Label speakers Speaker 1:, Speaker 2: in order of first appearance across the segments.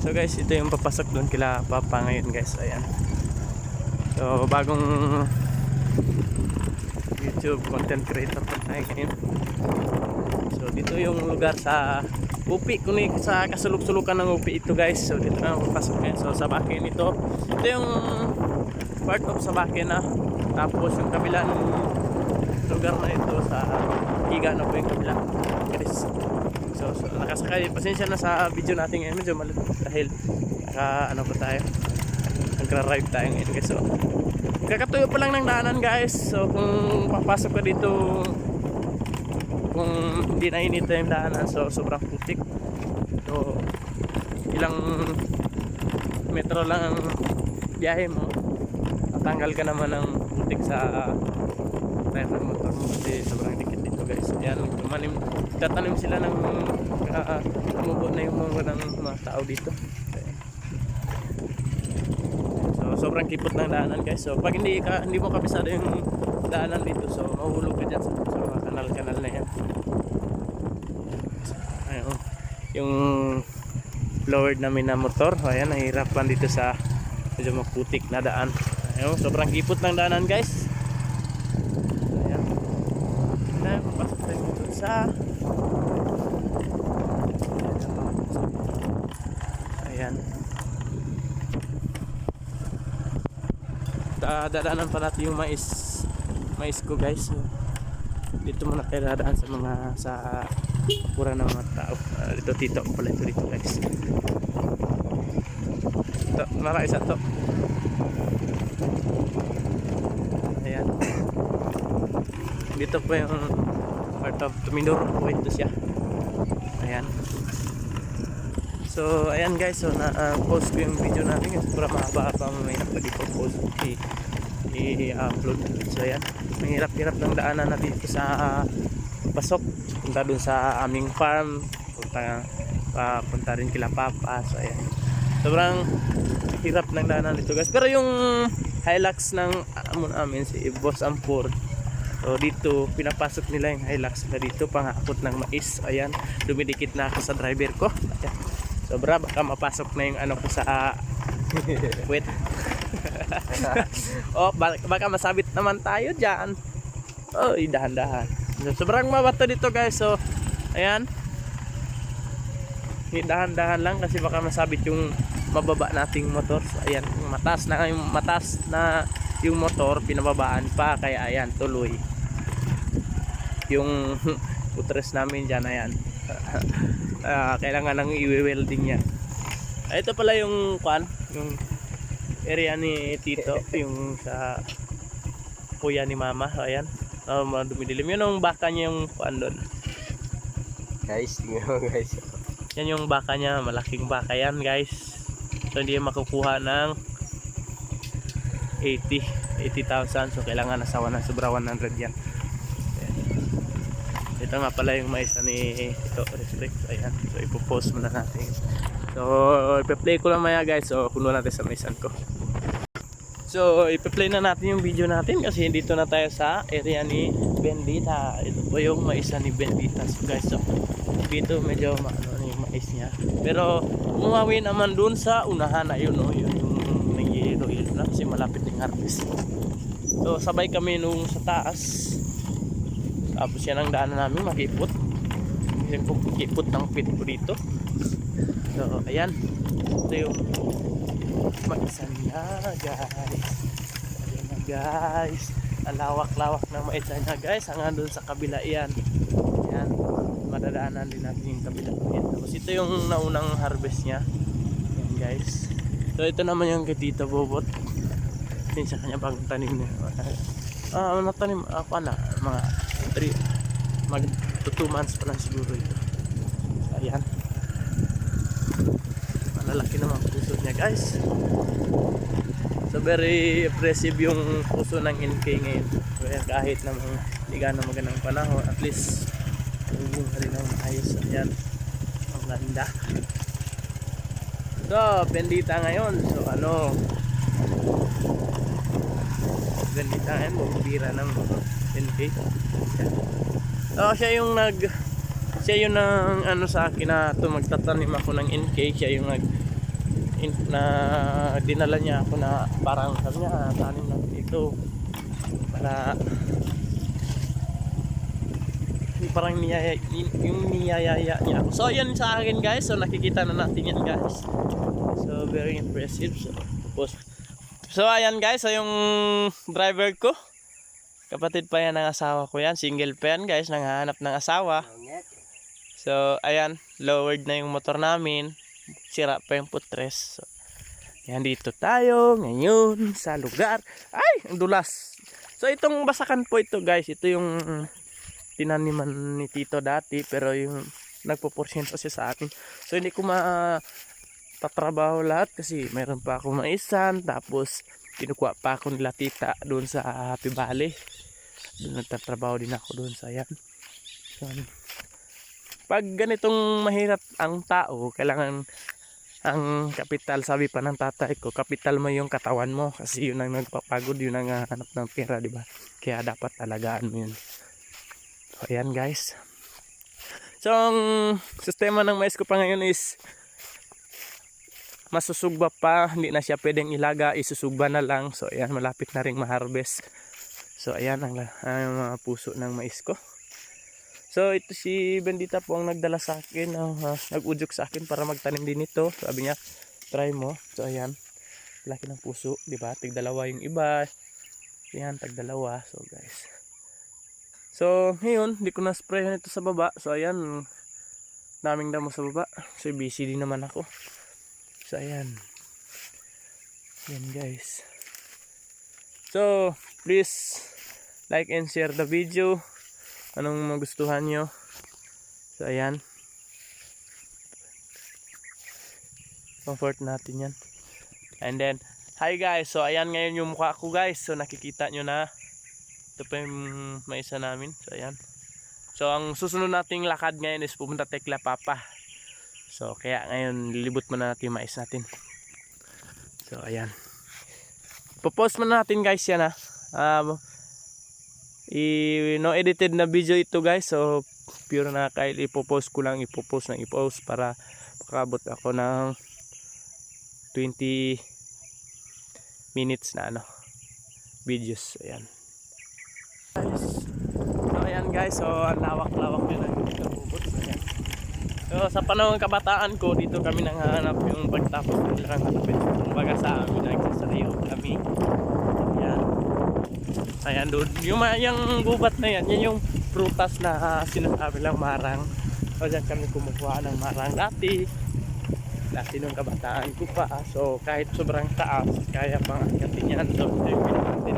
Speaker 1: So guys, ito yung papasok doon kila Papa ngayon guys. Ayan. So bagong YouTube content creator pa tayo ngayon. So dito yung lugar sa Upi, kung ni- sa kasulok-sulukan ng Upi ito guys. So dito na papasok ngayon. So sa bakin ito. Ito yung part of sa bakin na. Tapos yung kabilang lugar na ito sa higa na po yung kabila. Guys. So, so nakasakay. Pasensya na sa video natin ngayon. Medyo malit dahil naka ano pa tayo. Nagra-ride tayo ngayon guys. So, kakatuyo pa lang ng daanan guys. So kung papasok ka dito kung hindi na inita yung daanan so sobrang putik. So ilang metro lang ang biyahe mo. Tatanggal ka naman ng putik sa tire motor mo kasi sobrang dito guys. Yan, tumanim, tatanim sila ng uh, tumubo na yung mga ng mga tao dito. So sobrang kipot ng daanan guys. So pag hindi ka hindi mo kabisado yung daanan dito, so mahuhulog ka diyan sa, sa mga kanal-kanal na yan. Ayun. Yung lowered namin na motor, ayan, nahihirapan dito sa medyo maputik na daan. Ayun, sobrang kipot ng daanan guys. Ayan. Ayan, papasok tayo dito sa Ayan. Da- dadaanan pa natin yung mais mais ko guys. Dito muna tayo dadaan sa mga sa pura ng mga tao. Ah, dito tito. Ko pala ito dito guys. Ito mara isa to. Ayan. Dito po yung part of Tumindoro po ito siya ayan So, ayan guys, so na-post ko yung video natin. Yung sobrang mahaba pa mamaya pag i-post, i- i-upload. So, ayan. Mahirap-hirap ng daanan na dito sa ah, pasok. Punta dun sa aming farm. Punta, pa, punta rin kila Papa. So, ayan. Sobrang hirap ng daanan dito guys. Pero yung Hilux ng amon amin, si Boss Ampur, So dito, pinapasok nila yung Hilux na dito, pangakot ng mais. Ayan, dumidikit na ako sa driver ko. Ayan. Sobra, baka mapasok na yung ano ko sa wait. oh, baka, baka masabit naman tayo dyan. Oh, dahan-dahan. So, sobrang mabato dito guys. So, ayan. Dahan-dahan lang kasi baka masabit yung mababa nating motor. So, ayan, matas na yung matas na yung motor pinababaan pa. Kaya ayan tuloy. Yung putres namin dyan ayan. Ah, kailangan ng i-welding niya. Ah, ito pala yung kwan yung area ni Tito yung sa kuya ni mama ayan. Oh, dumidilim. Yun yung baka niya yung kwan doon.
Speaker 2: Guys, tingnan mo guys.
Speaker 1: yan yung baka niya malaking baka yan guys. So hindi makukuha ng 80 80,000 so kailangan nasa 100 sobra 100 yan. Ito nga pala yung maisa ni ito respect. Ayan. So ipopost muna natin. So ipe-play ko lang maya guys. So kuno natin sa maisan ko. So ipe-play na natin yung video natin kasi dito na tayo sa area ni Bendita ito po yung maisa ni Bendita so guys so dito medyo na yung mais niya. Pero umuwi naman dun sa unahan. Na yun oh, yun yung nangyayelo yun na kasi malapit yung harvest. So sabay kami nung sa taas. Tapos yan ang daanan namin makipot. Yung kipot ng pit ko dito. So ayan. Ito yung maisan niya guys. Ayan na guys. Ang lawak-lawak ng maisan niya guys. Hanggang dun sa kabila yan yan madadaanan din natin yung kabila. Yan. tapos ito yung naunang harvest niya. Yan guys. So ito naman yung kay Tito Bobot yun sa kanya bagong tanim niya. Ah uh, natanim ako na mga 3 mag 2 months pa lang siguro ito ayan. Malalaki naman puso niya guys. So very impressive yung puso ng NK ngayon. Kaya kahit namang hindi gano'ng magandang panahon at least Bubunga rin ang maayos. Ayan. Ang ganda. So bendita ngayon. So ano bendita ngayon bumibira ng 10k so siya yung nag siya yung nang ano sa akin na to magtatanim ako ng NK siya yung nag in, na dinala niya ako na parang sabi niya tanim natin ito para parang niyaya, yung niyayaya niya ako. So, yun sa akin guys. So, nakikita na natin yan guys. So, very impressive. So, tapos, so ayan guys. So, yung driver ko. Kapatid pa yan ng asawa ko yan. Single pa yan guys. Nanghahanap ng asawa. So, ayan. Lowered na yung motor namin. Sira pa yung putres. So, yan dito tayo ngayon sa lugar. Ay, ang dulas. So, itong basakan po ito guys. Ito yung tinaniman ni Tito dati. Pero yung nagpo-porsyento siya sa akin. So, hindi ko ma tatrabaho lahat kasi mayroon pa ako maisan. Tapos, kinukuha pa ako nila tita doon sa Happy Valley. Doon nagtatrabaho din ako doon sa yan. So, pag ganitong mahirap ang tao, kailangan ang kapital, sabi pa ng tatay ko, kapital mo yung katawan mo kasi yun ang nagpapagod, yun ang hanap ng pera, di ba? Kaya dapat talagaan mo yun. So, ayan guys. So, ang sistema ng mais ko pa ngayon is masusugba pa, hindi na siya pwedeng ilaga, isusugba na lang. So, ayan, malapit na rin ma-harvest. So, ayan ang, ang mga puso ng mais ko. So ito si Bendita po ang nagdala sa akin, ah, nag-udyok sa akin para magtanim din ito. Sabi niya, try mo. So ayan, laki ng puso, di ba? Tigdalawa yung iba. Yan, tagdalawa. So guys. So ngayon, di ko na sprayan ito sa baba. So ayan, daming damo sa baba. So busy din naman ako. So ayan. Yan guys. So please like and share the video. Anong magustuhan nyo? So ayan. Comfort natin yan. And then hi guys. So ayan ngayon yung mukha ko guys. So nakikita nyo na. Ito pa yung maisa namin. So ayan. So ang susunod nating lakad ngayon is pupunta Tekla Papa so kaya ngayon lilibot muna natin yung mais natin. So ayan. Popost muna natin guys yan ha um, i no edited na video ito guys. So pure na kahit ipopost ko lang ipopost na ipost para makabot ako ng 20 minutes na ano videos. Ayan. So ayan guys. So ang lawak-lawak yun ang dito bubot ayan so sa panahon ng kabataan ko dito kami nanghahanap yung pagtapos ng ilang halapit kumbaga sa amin nagsasariyo kami ayan Ayan doon. Yung, yung gubat na yan, yan yung prutas na ah, sinasabi lang marang. O dyan kami kumukuha ng marang dati. Dati nung kabataan ko pa. So kahit sobrang taas, kaya pang akitin yan. So ito yung pinakatin.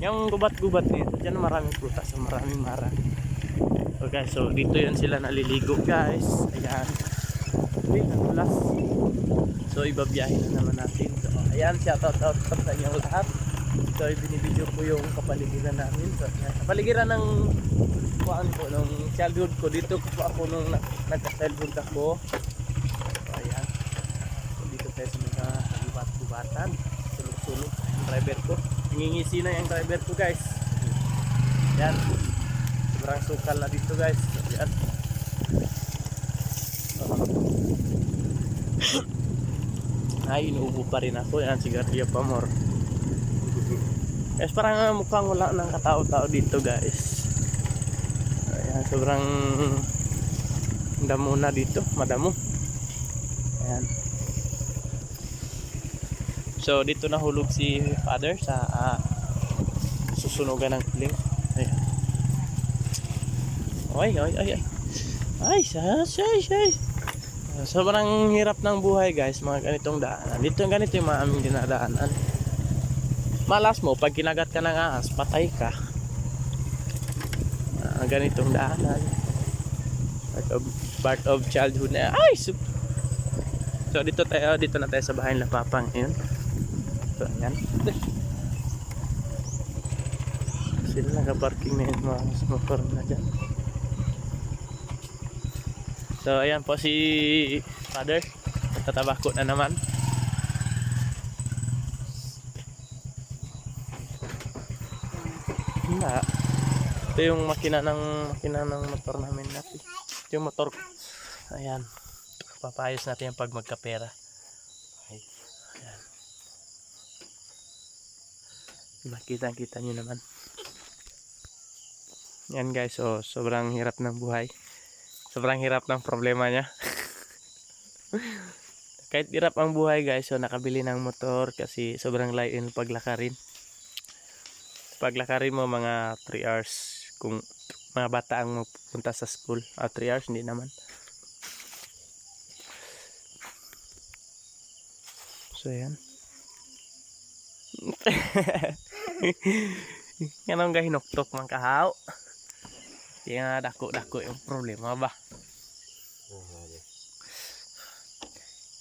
Speaker 1: Yung gubat-gubat nito, dyan maraming prutas. So maraming marang. Guys, so dito yan sila naliligo guys. Ayan. Uy, nagulas. So ibabiyahin na naman natin. So ayan, shout out out sa inyong lahat. So binibideo ko yung kapaligiran namin. So ayan, kapaligiran ng kuan ko nung childhood ko dito ko po ako nung na- nagka-childhood ako. So ayan. So dito tayo sa mga gubat-gubatan. Sulok-sulok yung driver ko. Ngingisi na yung driver ko guys. Yan. Sobrang sukal na dito guys. So, yan. Ay, inuubo pa rin ako. Yan, sigarilyo pa more. Guys, parang ah, mukhang wala ng katao-tao dito, guys. Ayan, sobrang damo na dito. Madamo. Ayan. So, dito nahulog si father sa ah, susunugan ng piling. Ay, ay, ay, ay. Ay, say, say, say. Sobrang hirap ng buhay guys, mga ganitong daanan. Dito ganito yung mga aming dinadaanan. Malas mo, pag kinagat ka ng ahas, patay ka. Mga ganitong daanan. Part of, part of childhood na. Ay! So, so dito tayo, dito na tayo sa bahay ng Papa ngayon. So, ayan. Sila naka-parking na yung mga motor na dyan. So ayan po si Father. Tatabako na naman. Wala. Ito yung makina ng makina ng motor namin natin. Ito yung motor. Ayan. papayos natin yung pag magkapera.
Speaker 2: Ay.
Speaker 1: Ayan. Makita kita nyo naman. Yan guys, so sobrang hirap ng buhay. Sobrang hirap ng problema niya. Kahit hirap ang buhay guys, so nakabili ng motor kasi sobrang layo yung paglakarin. Paglakarin mo mga 3 hours kung mga bata ang magpunta sa school. Ah, 3 hours, hindi naman. So, yan. ang gahinoktok man kahaw. Di nga dako-dako yung problema ba.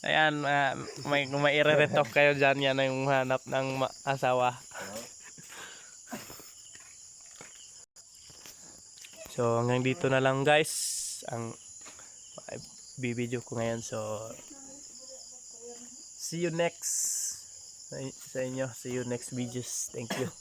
Speaker 1: Ayan, ah, may, kung may kayo dyan, yan ang hanap ng asawa. So, hanggang dito na lang guys. Ang bibideo ko ngayon. So, see you next sa inyo. See you next videos. Thank you.